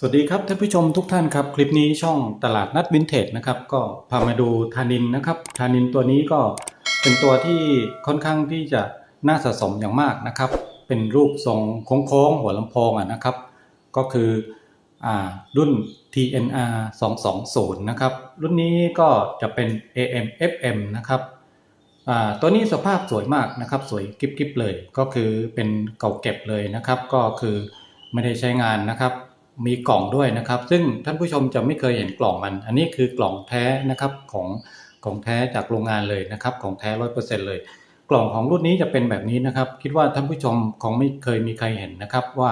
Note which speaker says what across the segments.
Speaker 1: สวัสดีครับท่านผู้ชมทุกท่านครับ คลิปนี้ช่องตลาดนัดวินเทจนะครับก็พามาดูทานินนะครับทานินตัวนี้ก็เป็นตัวที่ค่อนข้างที่จะน่าสะสมอย่างมากนะครับ เป็นรูปทรงโค้งๆหัวลำโพงอะนะครับ ก็คืออรุ่น TNR 220นะครับรุ่นนี้ก็จะเป็น AM FM นะครับตัวนี้สภาพสวยมากนะครับ สวยกิ๊บๆเลย ก็คือเป็นเก่าเก็บเลยนะครับ ก็คือไม่ได้ใช้งานนะครับ มีกล่องด้วยนะครับ ซึ่งท่านผู้ชมจะไม่เคยเห็นกล่องมัน อันนี้คือกล่องแท้นะครับของของแท้จากโรงงานเลยนะครับ ของแท้ร้อยเปอร์เซ็นเลย กล่องของรุ่นนี้จะเป็นแบบนี้นะครับ คิดว่าท่านผู้ชมคงไม่เคยมีใครเห็นนะครับ ว่า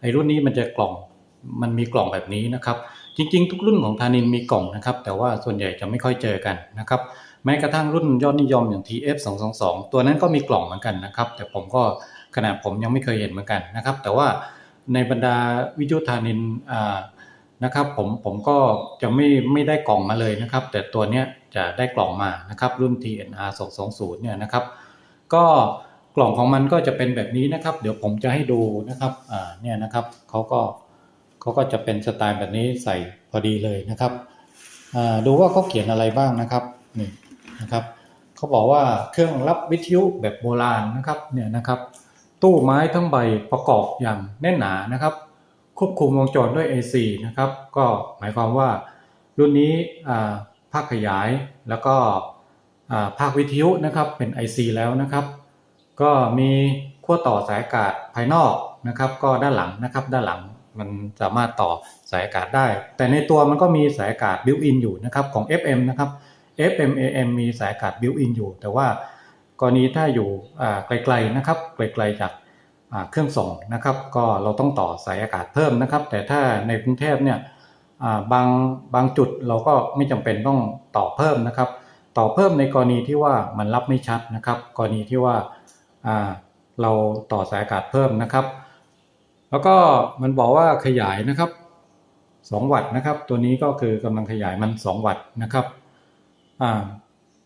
Speaker 1: ไอ้รุ่นนี้มันจะกล่องมันมีกล่องแบบนี้นะครับ จริง ๆ ทุกรุ่นของทานินมีกล่องนะครับ แต่ว่าส่วนใหญ่จะไม่ค่อยเจอกันนะครับแม้กระทั่งรุ่นยอดนิยมอย่าง TF 2 2 2 ตัวนั้นก็มีกล่องเหมือนกันนะครับ แต่ผมก็ขนาดผมยังไม่เคยเห็นเหมือนกันนะครับ แต่ว่า ในบรรดาวิทยุทานินนะครับผมผมก็จะไม่ไม่ได้กล่องมาเลยนะครับ แต่ตัวเนี้ยจะได้กล่องมานะครับ รุ่น TNR 220เนี่ยนะครับ ก็กล่องของมันก็จะเป็นแบบนี้นะครับ เดี๋ยวผมจะให้ดูนะครับอ่าเนี่ยนะครับเขาก็เขาก็จะเป็นสไตล์แบบนี้ใส่พอดีเลยนะครับอ่าดูว่าเขาเขียนอะไรบ้างนะครับนี่นะครับเขาบอกว่าเครื่องรับวิทยุแบบโบราณนะครับเนี่ยนะครับ ตู้ไม้ทั้งใบประกอบอย่างแน่นหนานะครับ ควบคุมวงจรด้วย AC นะครับ ก็หมายความว่ารุ่นนี้ภาคขยายแล้วก็ภาควิทยุนะครับเป็น IC แล้วนะครับ ก็มีขั้วต่อสายอากาศภายนอกนะครับ ก็ด้านหลังนะครับ ด้านหลังมันสามารถต่อสายอากาศได้ แต่ในตัวมันก็มีสายอากาศบิวอินอยู่นะครับของ FM นะครับ FM AM มีสายอากาศบิวอินอยู่ แต่ว่า กรณีถ้าอยู่ไกลๆนะครับไกลๆจากเครื่องส่งนะครับ ก็เราต้องต่อสายอากาศเพิ่มนะครับ แต่ถ้าในกรุงเทพเนี่ยบางบางจุดเราก็ไม่จำเป็นต้องต่อเพิ่มนะครับ ต่อเพิ่มในกรณีที่ว่ามันรับไม่ชัดนะครับ กรณีที่ว่าเราต่อสายอากาศเพิ่มนะครับ แล้วก็มันบอกว่าขยายนะครับ 2 วัตต์นะครับ ตัวนี้ก็คือกำลังขยายมัน 2 วัตต์นะครับ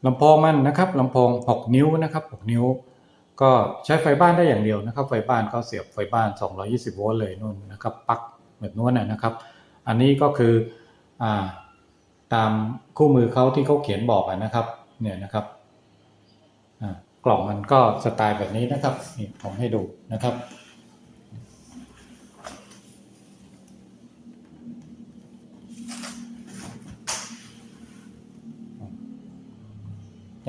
Speaker 1: ลำโพงมันนะครับลำโพง 6 นิ้วนะครับ 6 นิ้ว ก็ใช้ไฟบ้านได้อย่างเดียวนะครับ ไฟบ้านก็เสียบไฟบ้าน 220 โวลต์เลยนู่นนะครับปลั๊กแบบนู้นนะนะครับ อันนี้ก็คืออ่าตามคู่มือเขาที่เขาเขียนบอกนะครับเนี่ยนะครับกล่องมันก็สไตล์แบบนี้นะครับนี่ผมให้ดูนะครับ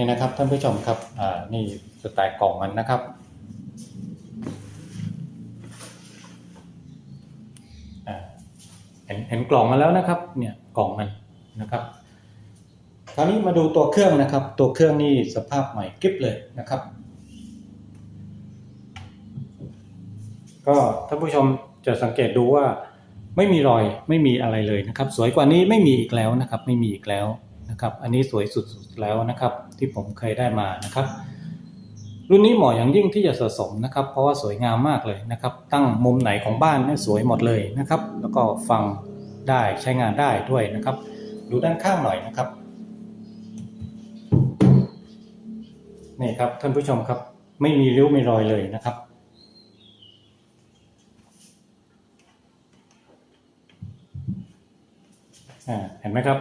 Speaker 1: นี่นะครับท่านผู้ชมครับอ่านี่สไตล์กล่องมันนะครับ เห็นเห็นกล่องมาแล้วนะครับ เนี่ยกล่องมันนะครับคราวนี้มาดูตัวเครื่องนะครับ ตัวเครื่องนี่สภาพใหม่กริบเลยนะครับ ก็ท่านผู้ชมจะสังเกตดูว่าไม่มีรอยไม่มีอะไรเลยนะครับ สวยกว่านี้ไม่มีอีกแล้วนะครับ ไม่มีอีกแล้ว นะครับ อันนี้สวยสุดๆแล้วนะครับ ที่ผมเคยได้มานะครับ รุ่นนี้เหมาะอย่างยิ่งที่จะสะสมนะครับ เพราะว่าสวยงามมากเลยนะครับ ตั้งมุมไหนของบ้านเนี่ยสวยหมดเลยนะครับ แล้วก็ฟังได้ใช้งานได้ด้วยนะครับ ดูด้านข้างหน่อยนะครับนี่ครับท่านผู้ชมครับไม่มีริ้วไม่รอยเลยนะครับ เห็นไหมครับ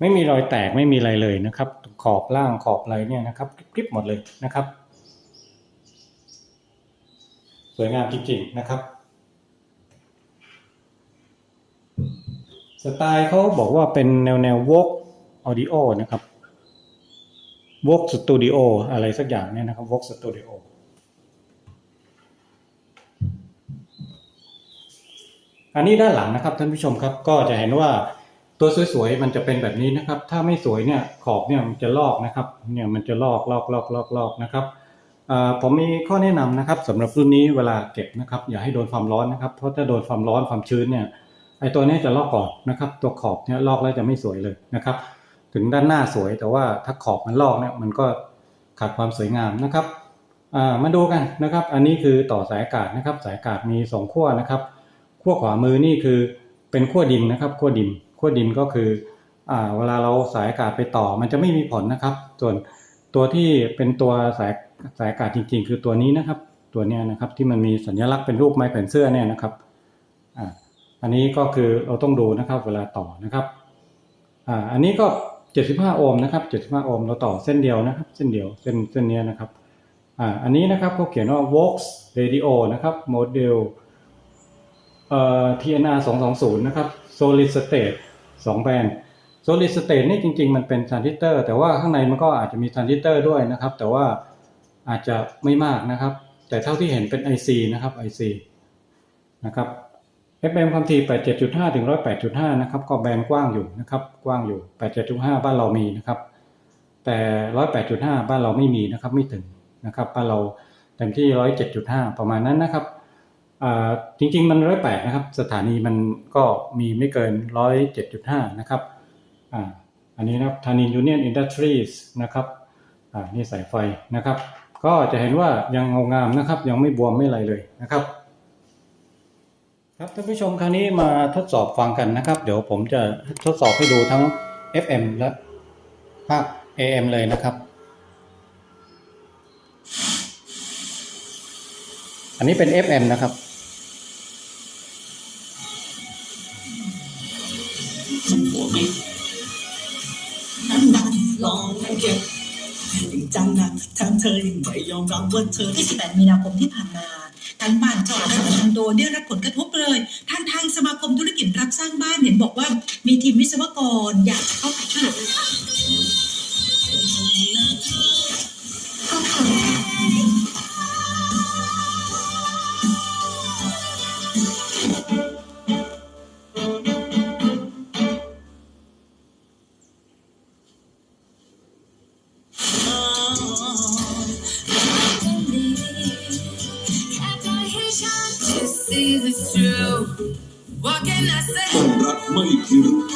Speaker 1: ไม่มีรอยแตกไม่มีอะไรเลยนะครับ ขอบล่างขอบอะไรเนี่ยนะครับกริบๆหมดเลยนะครับ สวยงามจริงๆนะครับ สไตล์เขาบอกว่าเป็นแนวแนววกออดิโอนะครับวกสตูดิโออะไรสักอย่างเนี่ยนะครับวกสตูดิโออันนี้ด้านหลังนะครับท่านผู้ชมครับก็จะเห็นว่า ตัวสวยๆมันจะเป็นแบบนี้นะครับ ถ้าไม่สวยเนี่ยขอบเนี่ยมันจะลอกนะครับเนี่ยมันจะลอกลอกลอกลอกลอกนะครับผมมีข้อแนะนำนะครับสำหรับรุ่นนี้เวลาเก็บนะครับ อย่าให้โดนความร้อนนะครับเพราะถ้าโดนความร้อนความชื้นเนี่ยไอตัวนี้จะลอกก่อนนะครับ ตัวขอบเนี่ยลอกแล้วจะไม่สวยเลยนะครับ ถึงด้านหน้าสวยแต่ว่าถ้าขอบมันลอกเนี่ยมันก็ขาดความสวยงามนะครับมาดูกันนะครับ อันนี้คือต่อสายอากาศนะครับ สายอากาศมีสองขั้วนะครับขั้วขวามือนี่คือเป็นขั้วดินนะครับขั้วดิน ขั้วดินก็คืออเวลาเราสายอากาศไปต่อ มันจะไม่มีผลนะครับ ส่วนตัวที่เป็นตัวสายสายอากาศจริง ๆ คือตัวนี้นะครับ ตัวเนี้ยนะครับที่มันมีสัญลักษณ์เป็นรูปไม้แขวนเสื้อเนี่ยนะครับอ,อันนี้ก็คือเราต้องดูนะครับ เวลาต่อนะครับอ,อันนี้ก็ 75 โอห์มนะครับ 75 โอห์มเราต่อเส้นเดียวนะครับ เส้นเดียวเส้นเส้นเนี้ยนะครับอ,อันนี้นะครับเขาเขียนว่า Vox Radio นะครับโม เอ่อ TNR 220 นะครับ Solid State 2แบน Solid State นี่จริง ๆ มันเป็นทรานซิสเตอร์แต่ว่าข้างในมันก็อาจจะมีทรานซิสเตอร์ด้วยนะครับ แต่ว่าอาจจะไม่มากนะครับ แต่เท่าที่เห็นเป็น IC นะครับ IC นะครับ FM ความถี่87.5 ถึง 108.5 นะครับ ก็แบนกว้างอยู่นะครับ กว้างอยู่ 87.5 บ้านเรามีนะครับ แต่ 108.5 บ้านเราไม่มีนะครับ ไม่ถึงนะครับ บ้านเราเต็มที่ 107.5 ประมาณนั้นนะครับ จริงๆ มัน108นะครับ สถานีมันก็มีไม่เกิน107.5นะครับออันนี้นะครับธานินยูเนียนอินดัสทรีสนะครับอ่านี่สายไฟนะครับ ก็จะเห็นว่ายังเงางามนะครับ ยังไม่บวมไม่อะไรเลยนะครับ ครับท่านผู้ชมคราวนี้มาทดสอบฟังกันนะครับ เดี๋ยวผมจะทดสอบให้ดูทั้ง FM และภาค AM เลยนะครับอันนี้เป็น FM นะครับ
Speaker 2: นั้นดันลองเก็บจริงจังนะแถมเธอยังไม่ยอมรับว่าเธอ
Speaker 3: 28มีนาคมที่ผ่านมาทั้งบ้านเช่าและคอนโดได้รับผลกระทบเลยทางทางสมาคมธุรกิจรับสร้างบ้านเห็นบอกว่า มีทีมวิศวกรอยากเข้าไปช่วยเหลือ
Speaker 2: ควา
Speaker 4: มรักไม่พิรุษ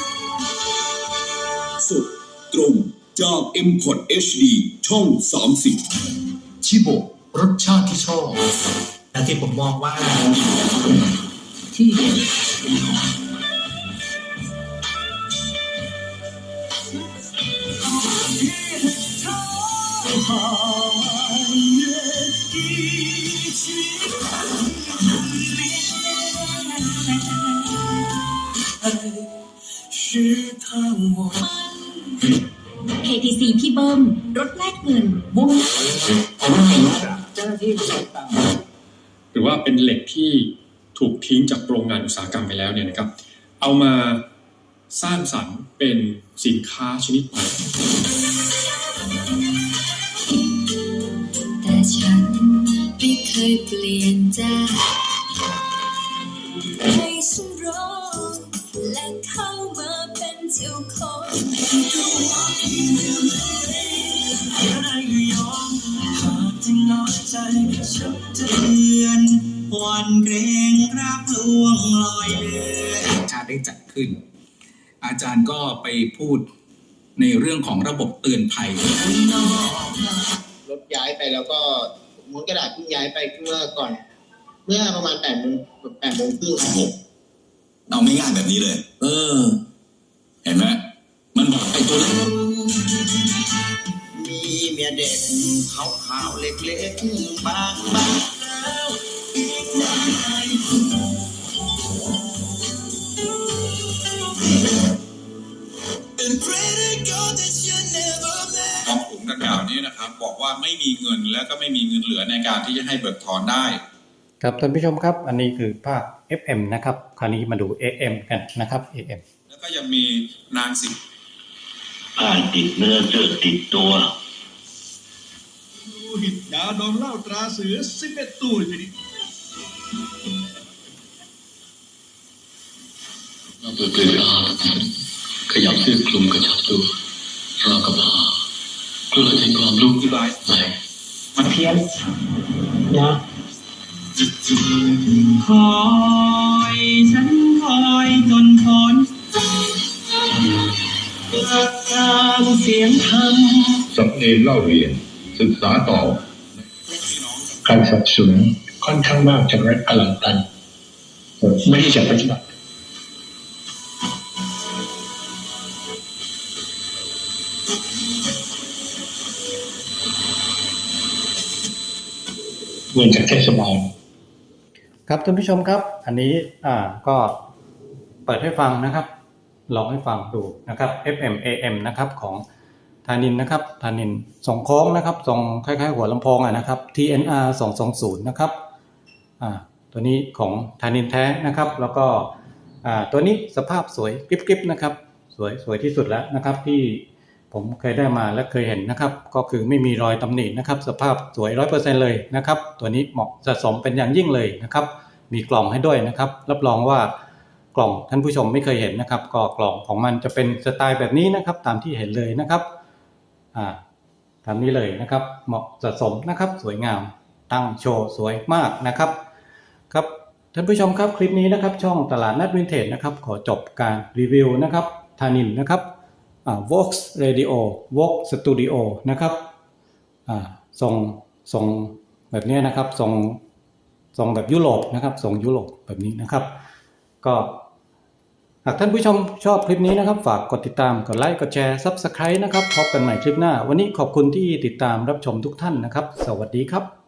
Speaker 4: สดตรงจาก m c o t HD ช่อง 30
Speaker 5: ชิโบรสชาติที่ชอบ
Speaker 2: แต่ที่ผมมองว่า ที่เด็ดขอเย็นที่
Speaker 3: KTC พี่เบิ้มรถแลกเงินวง
Speaker 6: หรือว่าเป็นเหล็กที่ถูกทิ้งจากโรงงานอุตสาหกรรมไปแล้วเนี่ยนะครับ เอามาสร้างสรรค์เป็นสินค้าชนิดใหม่
Speaker 7: แต่ฉันไม่เคยเปลี่ยนใจ เป็นเจ้าของ
Speaker 2: ได้ยอมหากจะน้อยใจฉันจะเตือนวันเกรงรักลวงลอยเลือน
Speaker 8: ชาติได้จัดขึ้น อาจารย์ก็ไปพูดในเรื่องของระบบเตือนภัย
Speaker 9: รถย้ายไปแล้วก็ม้วนกระดาษเพิ่งย้ายไปเมื่อก่อน เมื่อประมาณแปดโมงแปดโมงครึ่งครับผม
Speaker 4: เอาง่ายๆแบบนี้เลย เออ เห็นไหมมันบอกไอ้ตัวเล็ก
Speaker 9: มีเมียเด็กขาวขาวๆเล็กๆบางบางแล้วอีกนาน
Speaker 10: ของกลุ่มดังกล่าวนี้นะครับ บอกว่าไม่มีเงินและก็ไม่มีเงินเหลือในการที่จะให้เบิกถอนได้
Speaker 1: ครับท่านผู้ชมครับ อันนี้คือภาค FM นะครับ คราวนี้มาดู AM กันนะครับ AM
Speaker 10: แล้ว ก็ยังมีนางสิง
Speaker 11: ผ่านติดเนื้อเจอติดตัว
Speaker 4: หิดยาดองเหล้าตราเสือสิบเอ็ดตู้ทีนี้
Speaker 5: เราเปิดเผยร่างขยับเสื้อคลุมกระชับตัวราวกับลากลัวถึงความลุกที่บายไหล
Speaker 2: มาเพียนนะคอยฉันคอยจนท กิดการเสียงธรรม
Speaker 11: สำเนียงเล่าเรียน ศึกษาต่อ
Speaker 5: การสับสนค่อนข้างมากจากรัฐอลังตัน ไม่ได้จากปฏิบัติเงินจากเทศบาล
Speaker 1: ครับท่านผู้ชมครับ อันนี้อ่าก็เปิดให้ฟังนะครับ ลองให้ฟังดูนะครับ FM AM นะครับของธานินนะครับธานินส่งโค้งนะครับส่งคล้ายๆ หัวลำโพงอะนะครับ TNR 220นะครับอ่าตัวนี้ของธานินแท้นะครับ แล้วก็อ่าตัวนี้สภาพสวยกริบๆนะครับ สวยสวยที่สุดแล้วนะครับที่ผมเคยได้มาและเคยเห็นนะครับ ก็คือไม่มีรอยตำหนินะครับ สภาพสวยร้อยเปอร์เซ็นเลยนะครับ ตัวนี้เหมาะสะสมเป็นอย่างยิ่งเลยนะครับ มีกล่องให้ด้วยนะครับ รับรองว่า ล่องท่านผู้ชมไม่เคยเห็นนะครับก็กล่องของมันจะเป็นสไตล์แบบนี้นะครับ ตามที่เห็นเลยนะครับอ่าตามนี้เลยนะครับ เหมาะสะสมนะครับสวยงามตั้งโชว์สวยมากนะครับครับท่านผู้ชมครับคลิปนี้นะครับ ช่องตลาดนัดวินเทจนะครับ ขอจบการรีวิวนะครับทานินนะครับอ่า Vox Radio Vox Studio นะครับอ่าทรงทรงแบบนี้นะครับทรงทรงแบบยุโรปนะครับทรงยุโรปแบบนี้นะครับ ก็ หากท่านผู้ชมชอบคลิปนี้นะครับ ฝากกดติดตามกดไลค์กดแชร์ Subscribe นะครับพบกันใหม่คลิปหน้า วันนี้ขอบคุณที่ติดตามรับชมทุกท่านนะครับ สวัสดีครับ